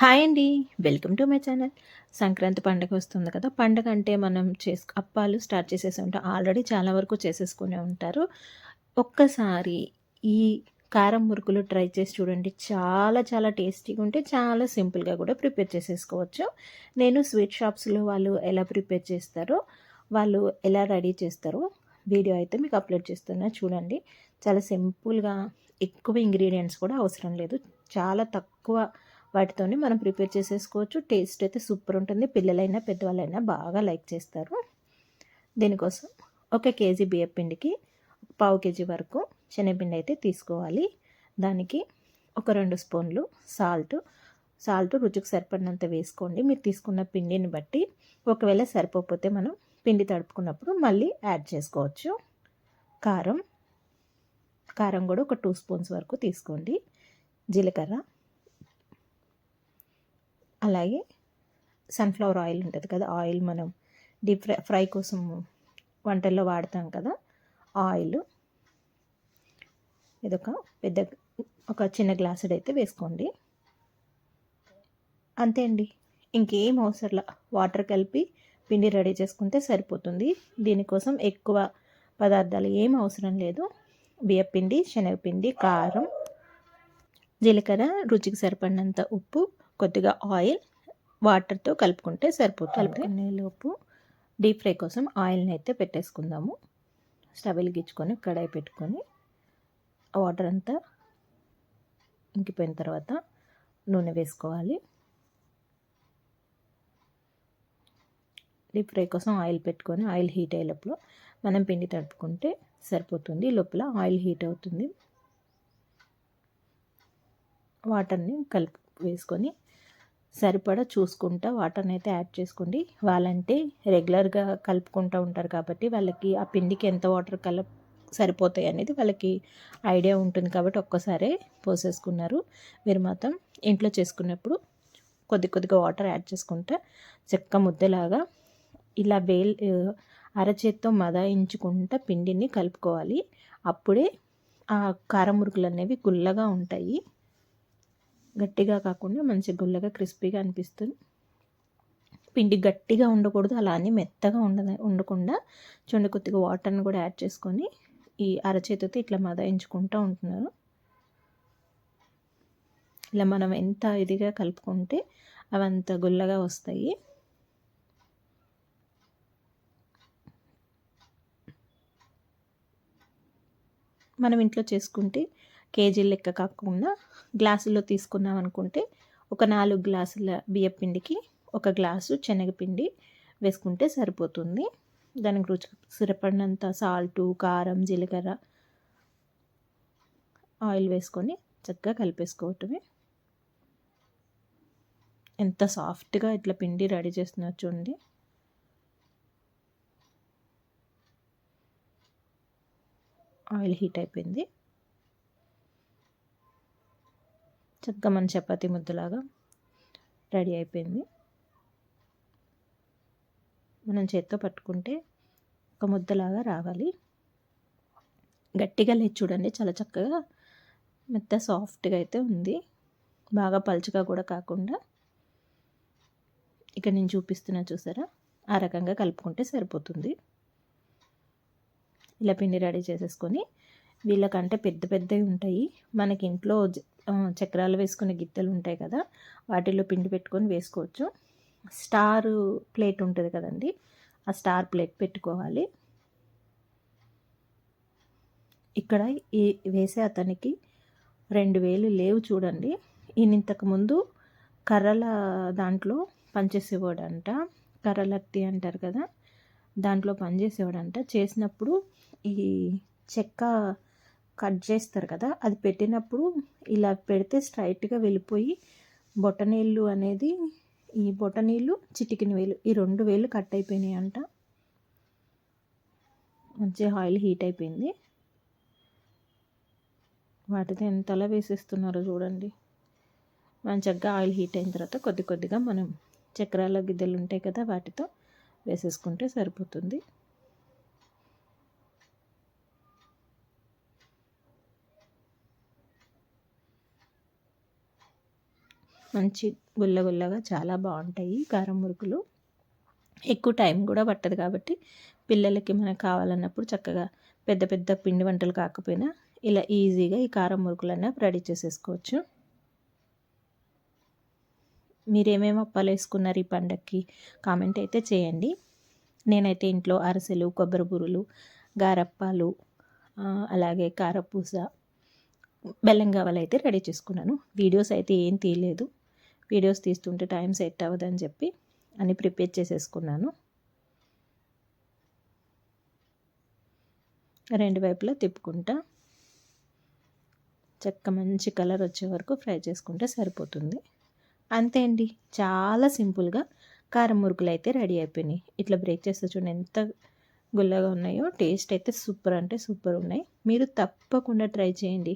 Hi అండి. Welcome to my channel. Sankranti పండుగ వస్తుంది కదా. పండుగ అంటే మనం చేసు అప్పాలు స్టార్ట్ చేసేసి ఉంటాం ఆల్రెడీ చాలా వరకు చేసేసుకునే ఉంటారు. ఒక్కసారి ఈ కారం మురుకులు ట్రై చేసి చూడండి. చాలా చాలా టేస్టీగా ఉంటే చాలా సింపుల్గా కూడా ప్రిపేర్ చేసేసుకోవచ్చు. నేను స్వీట్ షాప్స్లో వాళ్ళు ఎలా ప్రిపేర్ చేస్తారో వాళ్ళు ఎలా రెడీ చేస్తారో వీడియో అయితే మీకు అప్లోడ్ చేస్తున్నా చూడండి. చాలా సింపుల్గా ఎక్కువ ఇంగ్రీడియంట్స్ కూడా అవసరం లేదు. చాలా తక్కువ వాటితోనే మనం ప్రిపేర్ చేసేసుకోవచ్చు. టేస్ట్ అయితే సూపర్ ఉంటుంది. పిల్లలైనా పెద్దవాళ్ళైనా బాగా లైక్ చేస్తారు. దీనికోసం ఒక కేజీ బియ్యపిండికి పావు కేజీ వరకు శనగపిండి అయితే తీసుకోవాలి. దానికి ఒక రెండు స్పూన్లు సాల్ట్. సాల్ట్ రుచికి సరిపడినంత వేసుకోండి. మీరు తీసుకున్న పిండిని బట్టి ఒకవేళ సరిపోతే మనం పిండి తడుపుకున్నప్పుడు మళ్ళీ యాడ్ చేసుకోవచ్చు. కారం. కారం కూడా ఒక టూ స్పూన్స్ వరకు తీసుకోండి. జీలకర్ర. అలాగే సన్ఫ్లవర్ ఆయిల్ ఉంటుంది కదా ఆయిల్ మనం డీప్ ఫ్రై ఫ్రై కోసం వంటల్లో వాడతాం కదా ఆయిల్ ఇదొక పెద్ద ఒక చిన్న గ్లాసుడు అయితే వేసుకోండి. అంతే అండి. ఇంకేం అవసరంలా వాటర్ కలిపి పిండి రెడీ చేసుకుంటే సరిపోతుంది. దీనికోసం ఎక్కువ పదార్థాలు ఏం అవసరం లేదు. బియ్యపిండి శనగపిండి కారం జీలకర్ర రుచికి సరిపడినంత ఉప్పు కొద్దిగా ఆయిల్ వాటర్తో కలుపుకుంటే సరిపోతుంది. కలుపుకునే లోపు డీప్ ఫ్రై కోసం ఆయిల్ని అయితే పెట్టేసుకుందాము. స్టవ్ వెలిగించుకొని కడాయి పెట్టుకొని వాటర్ అంతా ఇంకిపోయిన తర్వాత నూనె వేసుకోవాలి. డీప్ ఫ్రై కోసం ఆయిల్ పెట్టుకొని ఆయిల్ హీట్ అయ్యేటప్పుడు మనం పిండి తడుపుకుంటే సరిపోతుంది. లోపల ఆయిల్ హీట్ అవుతుంది. వాటర్ని కలుపు వేసుకొని సరిపడా చూసుకుంటా వాటర్ని అయితే యాడ్ చేసుకోండి. వాళ్ళంటే రెగ్యులర్గా కలుపుకుంటూ ఉంటారు కాబట్టి వాళ్ళకి ఆ పిండికి ఎంత వాటర్ కలప్ సరిపోతాయి అనేది వాళ్ళకి ఐడియా ఉంటుంది కాబట్టి ఒక్కసారే పోసేసుకున్నారు. మీరు మాత్రం ఇంట్లో చేసుకున్నప్పుడు కొద్ది కొద్దిగా వాటర్ యాడ్ చేసుకుంటే చెక్క ముద్దలాగా ఇలా వేల్ అరచేత్తో మదాయించుకుంటా పిండిని కలుపుకోవాలి. అప్పుడే ఆ కారం మురుకులు అనేవి గుల్లగా ఉంటాయి. గట్టిగా కాకుండా మంచి గుల్లగా క్రిస్పీగా అనిపిస్తుంది. పిండి గట్టిగా ఉండకూడదు అలానే మెత్తగా ఉండ ఉండకుండా చూడండి కొద్దిగా వాటర్ని కూడా యాడ్ చేసుకొని ఈ అరచేతితో ఇట్లా మదాయించుకుంటూ ఉంటున్నారు. ఇలా మనం ఎంత ఇదిగా కలుపుకుంటే అవి అంత గుల్లగా వస్తాయి. మనం ఇంట్లో చేసుకుంటే కేజీ లెక్క కాకుండా గ్లాసులో తీసుకున్నాం అనుకుంటే ఒక నాలుగు గ్లాసుల బియ్యపిండికి ఒక గ్లాసు శనగపిండి వేసుకుంటే సరిపోతుంది. దానికి రుచి సరిపడినంత సాల్టు కారం జీలకర్ర ఆయిల్ వేసుకొని చక్కగా కలిపేసుకోవటమే. ఎంత సాఫ్ట్గా ఇట్లా పిండి రెడీ చేస్తున్నా చూడండి. ఆయిల్ హీట్ అయిపోయింది. చక్కగా మన చపాతీ ముద్దలాగా రెడీ అయిపోయింది. మనం చేత్తో పట్టుకుంటే ఒక ముద్దలాగా రావాలి. గట్టిగా లేదు చూడండి చాలా చక్కగా మెత్త సాఫ్ట్గా అయితే ఉంది. బాగా పలుచగా కూడా కాకుండా ఇక్కడ నేను చూపిస్తున్నా చూసారా? ఆ రకంగా కలుపుకుంటే సరిపోతుంది. ఇలా పిండి రెడీ చేసేసుకొని వీళ్ళకంటే పెద్ద పెద్దవి ఉంటాయి. మనకి ఇంట్లో చక్రాలు వేసుకునే గిత్తెలు ఉంటాయి కదా వాటిలో పిండి పెట్టుకొని వేసుకోవచ్చు. స్టార్ ప్లేట్ ఉంటుంది కదండి ఆ స్టార్ ప్లేట్ పెట్టుకోవాలి. ఇక్కడ ఈ వేసే అతనికి రెండు వేలు లేవు చూడండి. ఈయన ఇంతకుముందు కర్రల దాంట్లో పనిచేసేవాడంట కర్రలత్తి అంటారు కదా దాంట్లో పనిచేసేవాడంట. చేసినప్పుడు ఈ చెక్క కట్ చేస్తారు కదా అది పెట్టినప్పుడు ఇలా పెడితే స్ట్రైట్గా వెళ్ళిపోయి బొటనీళ్ళు అనేది ఈ బొటనీళ్ళు చిటికిన వేలు ఈ రెండు వేలు కట్ అయిపోయినాయి అంట మంచిగా ఆయిల్ హీట్ అయిపోయింది. వాటితో ఎంతలా వేసేస్తున్నారో చూడండి. మంచిగా ఆయిల్ హీట్ అయిన తర్వాత కొద్ది కొద్దిగా మనం చక్రాల గిద్దెలు ఉంటాయి కదా వాటితో వేసేసుకుంటే సరిపోతుంది. మంచి గుల్ల గుల్లగా చాలా బాగుంటాయి కారం మురుకులు. ఎక్కువ టైం కూడా పట్టదు కాబట్టి పిల్లలకి మనకు కావాలన్నప్పుడు చక్కగా పెద్ద పెద్ద పిండి వంటలు కాకపోయినా ఇలా ఈజీగా ఈ కారం మురుకులన్నా రెడీ చేసేసుకోవచ్చు. మీరేమేమి అప్పాలు వేసుకున్నారు ఈ పండగకి కామెంట్ అయితే చేయండి. నేనైతే ఇంట్లో అరిసెలు కొబ్బరి బురులు గారప్పాలు అలాగే కారపూస బెల్లం కావాలైతే అయితే రెడీ చేసుకున్నాను. వీడియోస్ అయితే ఏం తీయలేదు. వీడియోస్ తీస్తుంటే టైం సెట్ అవ్వదని చెప్పి అని ప్రిపేర్ చేసేసుకున్నాను. రెండు వైపులా తిప్పుకుంటా. చక్క మంచి కలర్ వచ్చే వరకు ఫ్రై చేసుకుంటే సరిపోతుంది. అంతే అండి. చాలా సింపుల్గా కారం మురుకులు అయితే రెడీ అయిపోయినాయి. ఇట్లా బ్రేక్ చేస్తే చూడండి ఎంత గుల్లగా ఉన్నాయో టేస్ట్ అయితే సూపర్ అంటే సూపర్ ఉన్నాయి. మీరు తప్పకుండా ట్రై చేయండి.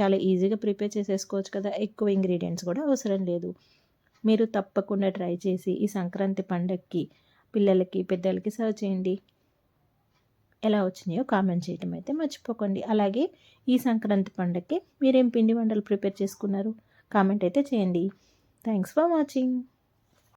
చాలా ఈజీగా ప్రిపేర్ చేసేసుకోవచ్చు కదా. ఎక్కువ ఇంగ్రీడియంట్స్ కూడా అవసరం లేదు. మీరు తప్పకుండా ట్రై చేసి ఈ సంక్రాంతి పండగకి పిల్లలకి పెద్దలకి సర్వ్ చేయండి. ఎలా వచ్చినాయో కామెంట్ చేయటం అయితే మర్చిపోకండి. అలాగే ఈ సంక్రాంతి పండగకి మీరేం పిండి వంటలు ప్రిపేర్ చేసుకున్నారు? కామెంట్ అయితే చేయండి. Thanks for watching.